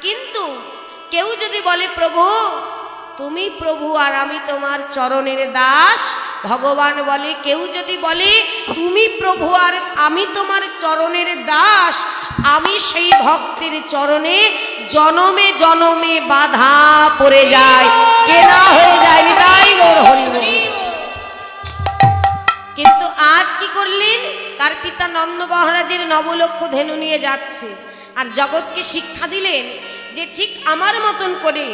কিন্তু কেউ যদি বলে, প্রভু, তুমি প্রভু আর আমি তোমার চরণের দাস। ভগবান বলে, কেউ যদি বলে, তুমি প্রভু আর আমি তোমার চরণের দাস। আমি সেই ভক্তের চরণে জনমে জনমে বাধা পড়ে যায় কেনা হয়ে যায় তাই। কিন্তু আজ কি করলেন? তার পিতা নন্দ মহারাজের নবলক্ষ ধেনু নিয়ে যাচ্ছে। আর জগৎকে শিক্ষা দিলেন যে ঠিক আমার মতন করে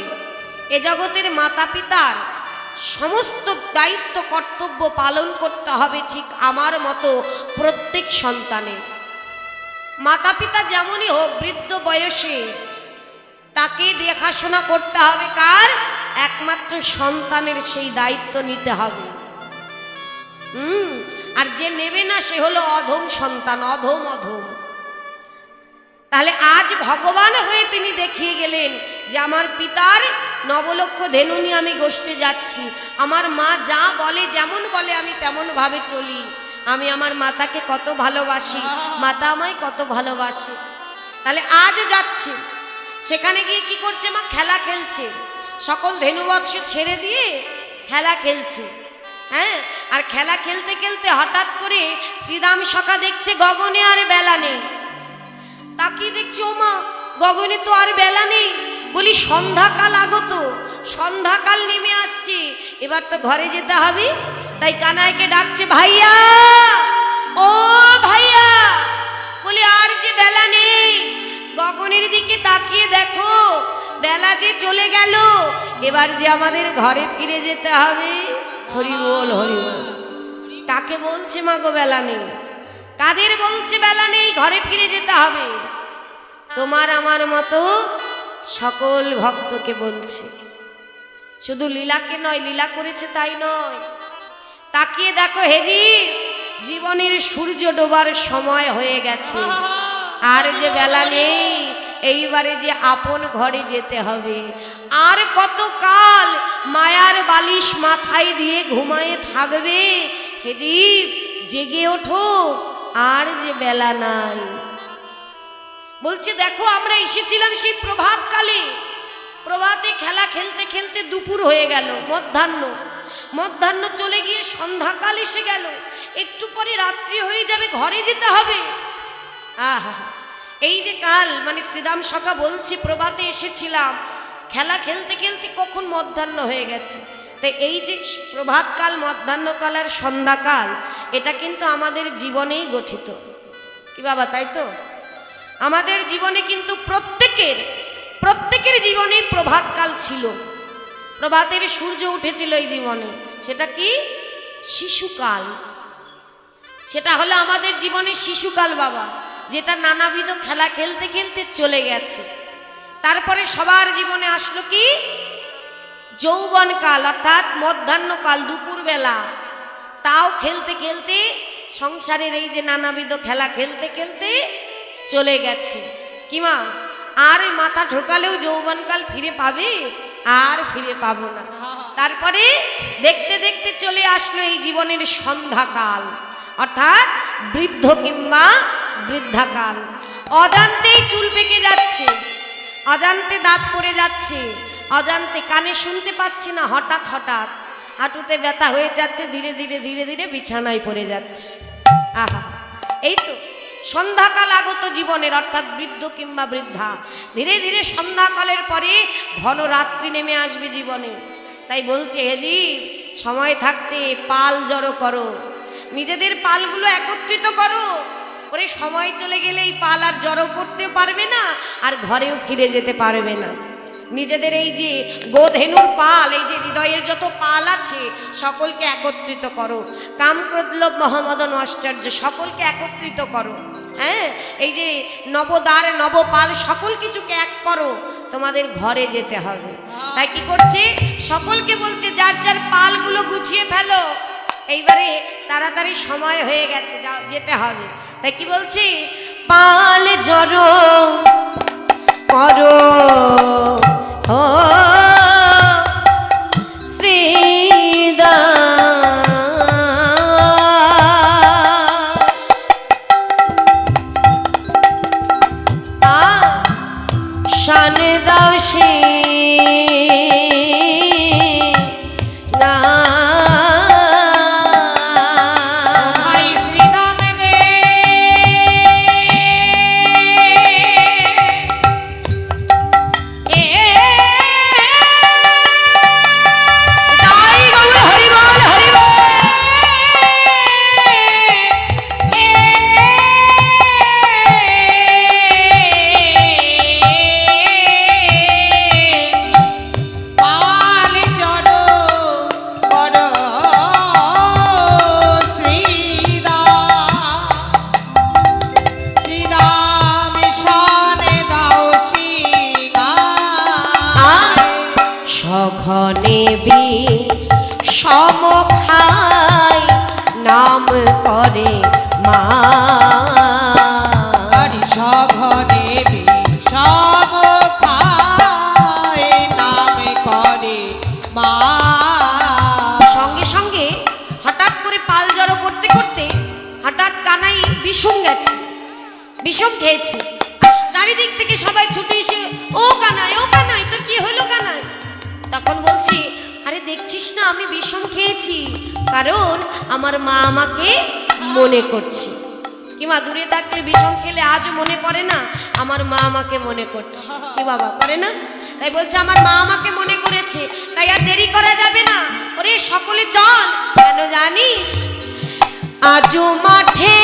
এ জগতের মাতা পিতার সমস্ত দায়িত্ব, কর্তব্য পালন করতে হবে ঠিক আমার মতো প্রত্যেক সন্তানের। মাতা পিতা যেমনই হোক, বৃদ্ধ বয়সে তাকে দেখাশোনা করতে হবে কার? একমাত্র সন্তানের সেই দায়িত্ব নিতে হবে। হুম, আর যে নেবে না সে হলো অধম সন্তান অধম অধম তাহলে আজ ভগবান হয়ে তিনি দেখিয়ে গেলেন যে আমার পিতার নবলক্ষ ধেনু নিয়ে আমি গোষ্ঠে যাচ্ছি। আমার মা যা বলে, যেমন বলে আমি তেমন ভাবে চলি। আমি আমার মাতাকে কত ভালোবাসি, মাতা আমায় কত ভালোবাসে। তাহলে আজও যাচ্ছে। সেখানে গিয়ে কি করছে মা? খেলা খেলছে। সকল ধেনুবৎস ছেড়ে দিয়ে খেলা খেলছে। হ্যাঁ? আর খেলা খেলতে খেলতে হঠাৎ করে শ্রীরাম সখা দেখছে গগনে আর বেলা নেই। তাকিয়ে দেখছি, ও মা, গগনে তো আর বেলা নেই। বলি, সন্ধ্যাকাল আগত, সন্ধ্যাকাল নেমে আসছে। এবার তো ঘরে যেতে হবে। তাই কানাইকে ডাকছে, ভাইয়া, ও ভাইয়া। বলি, আর যে বেলা নেই। গগনের দিকে তাকিয়ে দেখো, বেলা যে চলে গেল। এবার যে আমাদের ঘরে ফিরে যেতে হবে। হরি বল হরি বল। কাকে বলছে মা গো বেলা নেই? কাদের বলছে বেলা নেই, ঘরে ফিরে যেতে হবে। তোমার আমার মতো সকল ভক্তকে বলছে, শুধু লীলাকে নয়, লীলা করেছে তাই নয়। তাকিয়ে দেখো হেজি, জীবনের সূর্য ডোবার সময় হয়ে গেছে। আর যে বেলা নেই, এইবারে যে আপন ঘরে যেতে হবে। আর কত কাল মায়ার বালিশ মাথায় দিয়ে ঘুমায়ে থাকবে? হেজিব জেগে ওঠো। আর যে বেলা নাই। বলছে, দেখো, আমরা এসেছিলাম সেই প্রভাতকালে। প্রভাতে খেলা খেলতে খেলতে দুপুর হয়ে গেল, মধ্যাহ্ন। মধ্যাহ্ন চলে গিয়ে সন্ধ্যাকাল এসে গেল। একটু পরে রাত্রি হয়ে যাবে, ঘরে যেতে হবে। আহা, এই যে কাল মানে শ্রীরাম সখা বলছি, প্রভাতে এসেছিলাম। খেলা খেলতে খেলতে কখন মধ্যাহ্ন হয়ে গেছে? তাই এই যে প্রভাতকাল, মধ্যাহ্নকাল আর সন্ধ্যাকাল এটা কিন্তু আমাদের জীবনেই গঠিত। কি বাবা, তাই তো? আমাদের জীবনে কিন্তু প্রত্যেকের প্রত্যেকের জীবনে প্রভাতকাল ছিল। প্রভাতের সূর্য উঠেছিল এই জীবনে। সেটা কি? শিশুকাল। সেটা হলো আমাদের জীবনে শিশুকাল বাবা, যেটা নানাবিধ খেলা খেলতে খেলতে চলে গেছে। তারপরে সবার জীবনে আসলো কি? যৌবনকাল, অর্থাৎ মধ্যাহ্নকাল, দুপুরবেলা। তাও খেলতে খেলতে, সংসারের এই যে নানাবিধ খেলা খেলতে খেলতে চলে গেছে। কিমা আর মাথা ঢোকালেও যৌবনকাল ফিরে পাবে? আর ফিরে পাবো না। তারপরে দেখতে দেখতে চলে আসলো এই জীবনের সন্ধ্যাকাল, অর্থাৎ বৃদ্ধ কিংবা বৃদ্ধাকাল। অজান্তেই চুল পেকে যাচ্ছে, অজান্তে দাঁত পড়ে যাচ্ছে, অজান্তে কানে শুনতে পাচ্ছি না হঠাৎ হঠাৎ। হাঁটুতে ব্যথা হয়ে যাচ্ছে, ধীরে ধীরে ধীরে ধীরে বিছানায় পড়ে যাচ্ছে। আহা, এই তো সন্ধ্যাকাল আগত জীবনের, অর্থাৎ বৃদ্ধ কিংবা বৃদ্ধা। ধীরে ধীরে সন্ধ্যাকালের পরে ঘন রাত্রি নেমে আসবে জীবনে। তাই বলছে হেজি সময় থাকতে পাল জড়ো করো। নিজেদের পালগুলো একত্রিত করো। ওরে, সময় চলে গেলে এই পাল আর জড়ো করতে পারবে না, আর ঘরেও ফিরে যেতে পারবে না। নিজেদের এই যে গোধেনুর পাল, এই যে হৃদয়ের যত পাল আছে, সকলকে একত্রিত করো। কামক্রোধলোভ মহামদন আশ্চর্য, সকলকে একত্রিত করো। হ্যাঁ? এই যে নবদ্বার, নবপাল, সকল কিছুকে এক করো, তোমাদের ঘরে যেতে হবে। তাই কি করছে? সকলকে বলছে, যার যার পালগুলো গুছিয়ে ফেলো। এইবারে তাড়াতাড়ি সময় হয়ে গেছে যা যেতে হবে। তাই কি বলছি? পাল জড়ো করো শান দাও মা। সঙ্গে সঙ্গে হঠাৎ করে পাল জড়ো করতে করতে হঠাৎ কানাই বিষম গেছে, বিষম খেয়েছে। চারিদিক থেকে সবাই ছুটে এসে, ও কানাই ও কানাই, তোর কি হলো কানাই? তখন বলছি, আরে দেখছিস না, আমি বিষম খেয়েছি, কারণ আমার মা আমাকে মনে করছে। কিমা দূরে থাকলে বিষম খেলে আজও মনে পড়ে না? আমার মা আমাকে মনে করছে। কি বাবা, করে না? তাই বলছে, আমার মা আমাকে মনে করেছে, তাই আর দেরি করা যাবে না। ওরে, সকলে চল, কেন জানিস? আজও মাঠে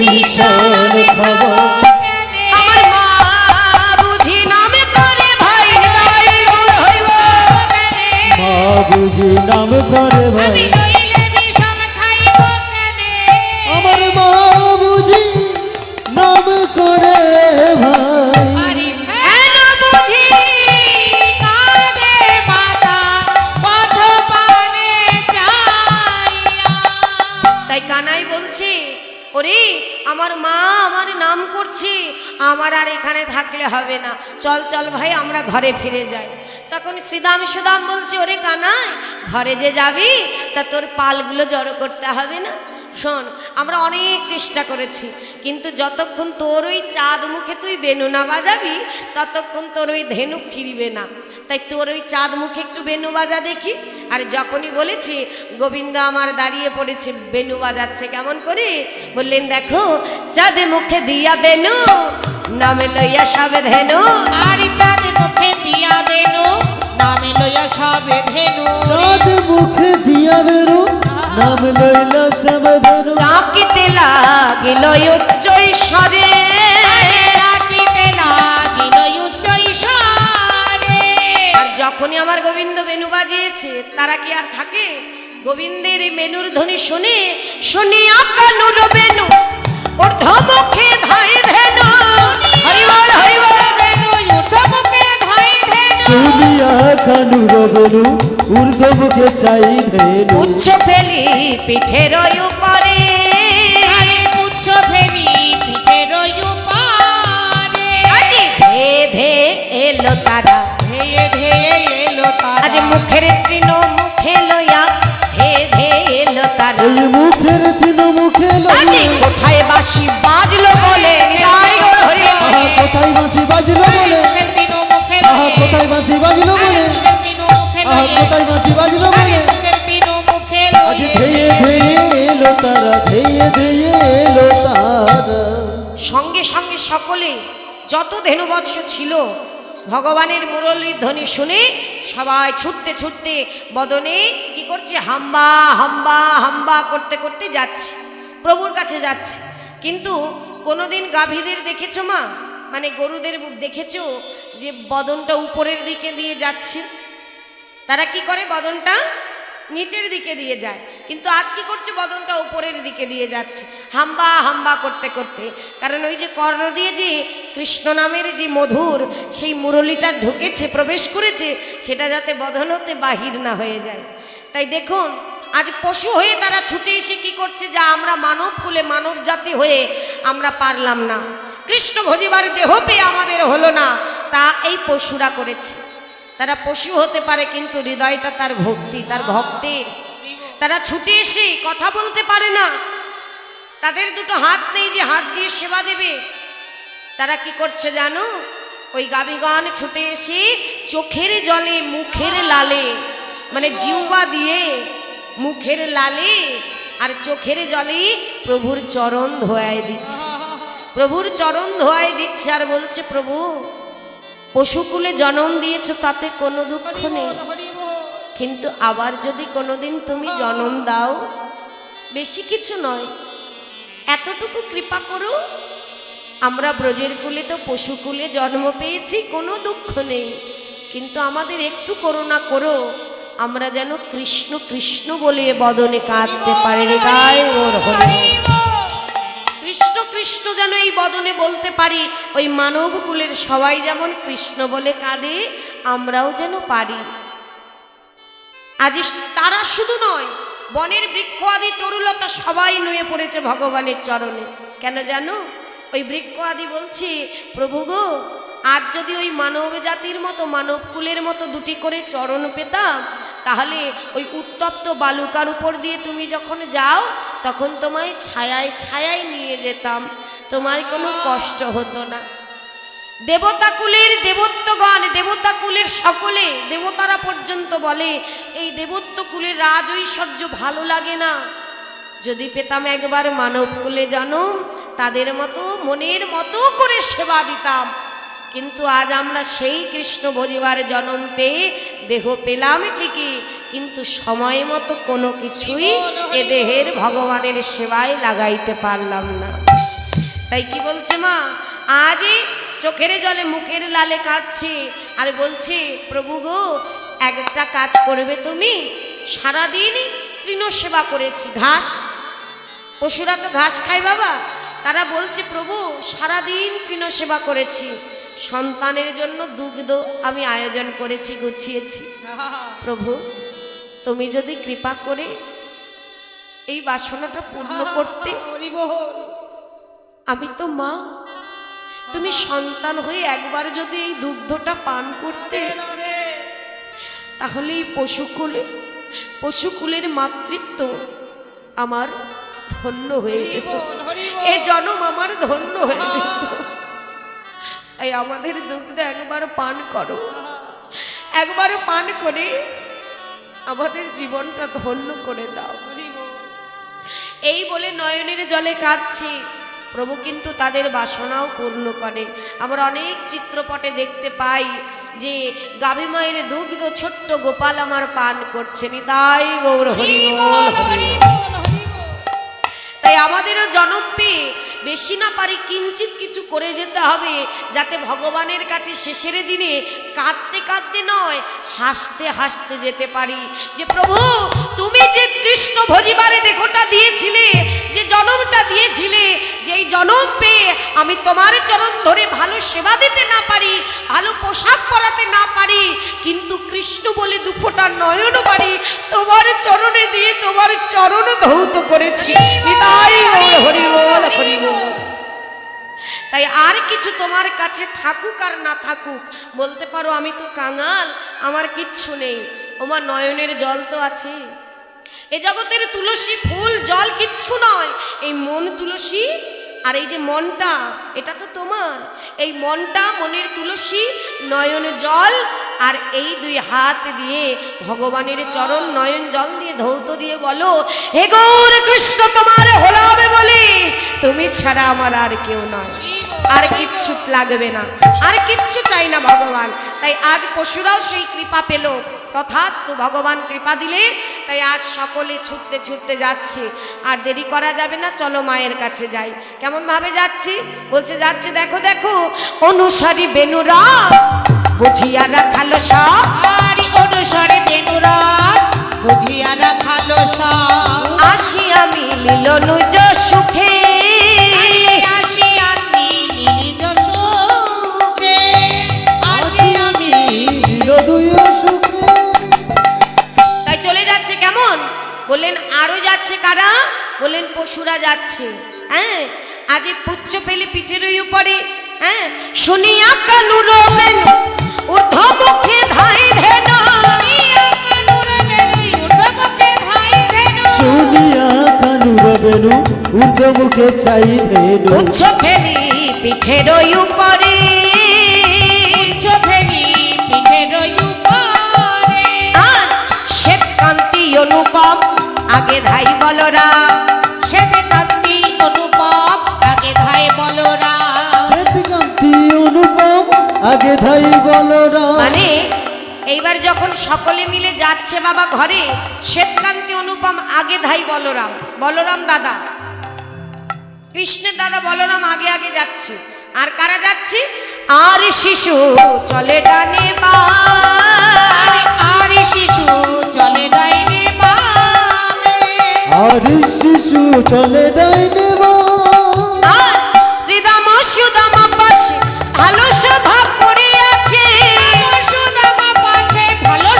ভীষণ খাবার। কেনে আমার মা বুঝি নামে করে ভাই আমার মা বুঝি নাম করে ভাই। তাই কানাই বলছে ওরে আমার মা আমার নাম করছি, আমার আর এখানে থাকলে হবে না। চল চল ভাই, আমরা ঘরে ফিরে যাই। তখন শ্রীদাম সুদাম বলছে, ওরে কানায় ঘরে যে যাবি, তা তোর পালগুলো জড়ো করতে হবে না? শোন আমরা অনেক চেষ্টা করেছি কিন্তু যতক্ষণ তোর ওই চাঁদ মুখে তুই বেনু না বাজাবি ততক্ষণ তোর ওই ধেনু ফিরবে না। তাই তোর ওই চাঁদ মুখে একটু বেনু বাজা দেখি আর যখনই বলেছি গোবিন্দ আমার দাঁড়িয়ে পড়েছে বেনু বাজাচ্ছে কেমন করে? বললেন দেখো চাঁদ মুখে দিয়া বেনু নামে লইয়া সবে ধেনু। আরে চাঁদ মুখে দিয়া বেনু নামে লইয়া সবে ধেনু। চাঁদ মুখে দিয়া বেরো নাম লইলা সবধনু ডাকিতে লাগিল উচ্চই স্বরে ডাকিতে লাগিল উচ্চ ঈশ্বরে। আর যখনই আমার গোবিন্দ বেনু বাজিয়েছে তারা কি আর থাকে গোবিন্দের এই মেনুর ধ্বনি শুনে শুনিয়া কানুর বেনু ওর ধমকে ধাই ধেনু হরিবল হরিবল বেনু ঊর্ধ্বমুখে ধাই ধেনু। শুনিয়া খানুর বেনু ঊর্ধ্বমুখে চাই ধেনু উচ্চ ফেলি পিঠের উপরে। আরে পুচ্ছ ফেলি পিঠের উপরে। আজি ধে ধে এলো তারা। ধেয়ে ধেয়ে এলো তারা। আজ মুখের তৃণ মুখে লইয়া ধে ধে এলো তারা। এই মুখের তিন মুখে আজি লইয়া কোথায় বাসি বাজলো বলে? গৌর হরি কোথায় বাঁশি বাজলো বলে। কোথায় বাঁশি বাজলো বলে? বাজলো আজ ধেয়ে ধেয়ে এলো তারা ধেয়ে ধেয়ে এলো তারা। সঙ্গে সঙ্গে সকলে যত ধেনুবৎস ছিল ভগবানের মুরলীর ধ্বনি শুনে সবাই ছুটতে ছুটতে বদনে কি করছে? হাম্বা হাম্বা হাম্বা করতে করতে যাচ্ছে প্রভুর কাছে যাচ্ছে। কিন্তু কোনোদিন গাভীদের দেখেছ মা? মানে গরুদের দেখেছ যে বদনটা উপরের দিকে দিয়ে যাচ্ছে? তারা কি করে? বদনটা নিচের দিকে দিয়ে যায়। কিন্তু আজ কি করছে? বদনটা উপরের দিকে দিয়ে যাচ্ছে। হাম্বা হাম্বা করতে করতে। কারণ ওই যে কর্ণ দিয়ে যে কৃষ্ণ নামের যে মধুর সেই মুরলিটা ঢুকেছে, প্রবেশ করেছে, সেটা যাতে বদন হতে বাহির না হয়ে যায়। তাই দেখুন, আজ পশু হয়ে তারা ছুটে এসে কি করছে? যা আমরা মানব কুলে মানব জাতি হয়ে আমরা পারলাম না। কৃষ্ণ ভজিবার দেহ পেয়ে আমাদের হলো না। তা এই পশুরা করেছে। তারা পশু হতে পারে, কিন্তু হৃদয়টা তার ভক্তি, তার ভক্তের তারা ছুটে এসে কথা বলতে পারে না। তাদের দুটো হাত নেই যে হাত দিয়ে সেবা দেবে। তারা কি করছে জানো? ওই গাবিগণ ছুটে এসে চোখের জলে, মুখের লালে মানে জিউবা দিয়ে মুখের লালে আর চোখের জলে প্রভুর চরণ ধোয়ায় দিচ্ছে। প্রভুর চরণ ধোয়ায় দিচ্ছে আর বলছে, প্রভু পশুকুলে জন্ম দিয়েছ, তাতে কোনো দুঃখ নেই। কিন্তু আবার যদি কোনোদিন তুমি জন্ম দাও, বেশি কিছু নয়। এতটুকু কৃপা করো, আমরা ব্রজের কুলে তো পশুকুলে জন্ম পেয়েছি, কোনো দুঃখ নেই। কিন্তু আমাদের একটু করুণা করো, আমরা যেন কৃষ্ণ কৃষ্ণ বলে বদনে কাঁদতে পারি। গায়ে ওর হরি কৃষ্ণ কৃষ্ণ যেন এই বদনে বলতে পারি, ওই মানব কুলের সবাই যেমন কৃষ্ণ বলে কাঁদে, আমরাও যেন পারি। আজ তারা শুধু নয়, বনের বৃক্ষ আদি তরুলতা সবাই নুয়ে পড়েছে ভগবানের চরণে। কেন জানো? ওই বৃক্ষ আদি বলছে, প্রভু গো, আজ যদি ওই মানব জাতির মতো, মানব কুলের মতো দুটি করে চরণ পেতাম, তাহলে ওই উত্তপ্ত বালুকার উপর দিয়ে তুমি যখন যাও তখন তোমায় ছায়ায় ছায়ায় নিয়ে যেতাম। তোমার কোনো কষ্ট হতো না। দেবতা কুলের দেবত্বগণ দেবতা কুলের সকলে, দেবতারা পর্যন্ত বলে, এই দেবত্ব কুলের রাজ ঐশ্বর্য ভালো লাগে না। যদি পেতাম একবার মানব কুলে জনম তাদের মতো, মনের মতো করে সেবা দিতাম। কিন্তু আজ আমরা সেই কৃষ্ণ ভজিবার জনম পেয়ে দেহ পেলাম ঠিকই কিন্তু সময় মতো কোনো কিছুই এ দেহের ভগবানের সেবায় লাগাইতে পারলাম না। তাই কি বলছে মা? আজই চোখের জলে মুখের লালে কাঁদছি আর বলছি প্রভু গো একটা কাজ করবে তুমি? সারাদিন তৃণ সেবা করেছি। ঘাস? পশুরা তো ঘাস খায় বাবা। তারা বলছে প্রভু সারাদিন তৃণ সেবা করেছি। সন্তানের জন্য দুগ্ধ আমি আয়োজন করেছি গুছিয়েছি। প্রভু তুমি যদি কৃপা করে এই বাসনাটা পূর্ণ করতে আমি তো মা। তুমি সন্তান হয়ে একবার যদি এই দুগ্ধটা পান করতে তাহলে এই পশুকুলে পশুকুলের মাতৃত্ব আমার ধন্য হয়ে যেত। এ জনম আমার ধন্য হয়ে যেত। তাই আমাদের দুগ্ধ একবার পান করো। একবার পান করে আমাদের জীবনটা ধন্য করে দাও। এই বলে নয়নের জলে কাঁদছি। প্রভু কিন্তু তাদের বাসনাও পূর্ণ করে। আমরা অনেক চিত্রপটে দেখতে পাই যে গাভী মায়ের দুগ্ধ ছোট্ট গোপাল আমার পান করছে। তাই গৌর হরি তাই আমাদেরও জনম পেয়ে বেশি না পারি কিঞ্চিত কিছু করে যেতে হবে, যাতে ভগবানের কাছে শেষের দিনে কাঁদতে কাঁদতে নয়, হাসতে হাসতে যেতে পারি। যে প্রভু, তুমি যে কৃষ্ণ ভজিবারে দেহটা দিয়েছিলে, যে জনমটা দিয়েছিলে, যেই জনম পেয়ে আমি তোমার চরণ ধরে ভালো সেবা দিতে না পারি, ভালো পোশাক পরাতে না পারি, কিন্তু কৃষ্ণ বলে দুফোটা নয়ন পারি তোমার চরণে দিয়ে তোমার চরণ ধৌত করেছি। হরি বল হরি বল। তাই আর কিছু তোমার কাছে থাকুক আর না থাকুক, বলতে পারো আমি তো কাঙাল, আমার কিচ্ছু নেই আমার নয়নের জল তো আছে। এ জগতের তুলসী ফুল, জল কিচ্ছু নয়, এই মন তুলসী আর এই যে মনটা, এটা তো তোমার। এই মনটা মনের তুলসী, নয়ন জল, আর এই দুই হাত দিয়ে ভগবানের চরণ, নয়ন জল দিয়ে ধৌত দিয়ে বলো, হে গৌর কৃষ্ণ, তোমার হলাবে বলে। তুমি ছাড়া আমার আর কেউ নয়। আর কিচ্ছু লাগবে না। আর কিচ্ছু চাই না ভগবান। তাই আজ পশুরাও সেই কৃপা পেল। তথাস্তু ভগবান কৃপা দিলে তাই আজ সকলে ছুটতে ছুটতে যাচ্ছে। আর দেরি করা যাবে না চলো মায়ের কাছে যাই। কেমন ভাবে যাচ্ছি? বলছে যাচ্ছে দেখো দেখো। অনুসারী বেনুরা বুঝিয়া রাখালো সব। আরি অনুসরে বেনুরাত বুঝিয়া রাখালো সব। আসিয়া মিলিল নুজ বললেন পশুরা যাচ্ছে। হ্যাঁ? আজ পুচ্ছ পেলে পিঠের উপরে হ্যাঁ? শুনিয়া কানু রবেন ঊর্ধ্ব মুখে ধাই ধেন। শুনিয়া কানু রবেনু ঊর্ধ্বমুখে চাই ধেনু। পুচ্ছ ফেলি পিঠের উপরে। আগে ধাই বলরা। শ্বেতকান্তি অনুপম আগে ধাই বলরা। মানে এইবার যখন সকলে মিলে যাচ্ছে বাবা ঘরে শ্বেতকান্তি অনুপম আগে ধাই বলরাম। বলরাম দাদা। কৃষ্ণের দাদা বলরাম আগে আগে যাচ্ছে। আর কারা যাচ্ছে? আর শিশু চলে ডানে বা শিশু চলে ডাইনে আর শিশু চলে ডাইনে শ্রীদাম সুদাম পাশে ভালো স্বভাব করিয়াছে। করিয়াছে সুদাম পাশে ভালো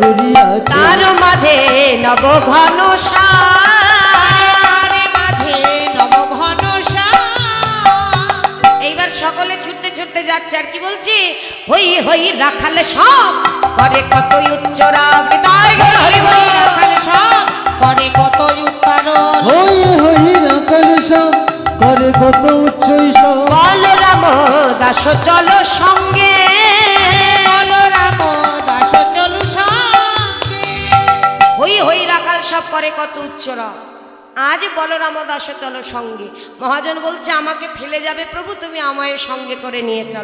করিয়াছে। তার মাঝে নব ঘন তারে সকলে ছুটতে ছুটতে যাচ্ছে আর কি বলছি? হই হই রাখালে সব করে কতই উচ্চরা বিদায় গো হরি বল। রাখালে সব করে কত উত্তরণ। হই হই রাখাল সব করে কত উচ্চই সব। বলরাম দাস চলো সঙ্গে। বলরাম দাস চলু সঙ্গে। হই হই রাখাল সব করে কত উচ্চরা। আজ বলরাম দাস চলো সঙ্গে। মহাজন বলছে, আমাকে ফেলে যাবে প্রভু, তুমি আমায় সঙ্গে করে নিয়ে চলো।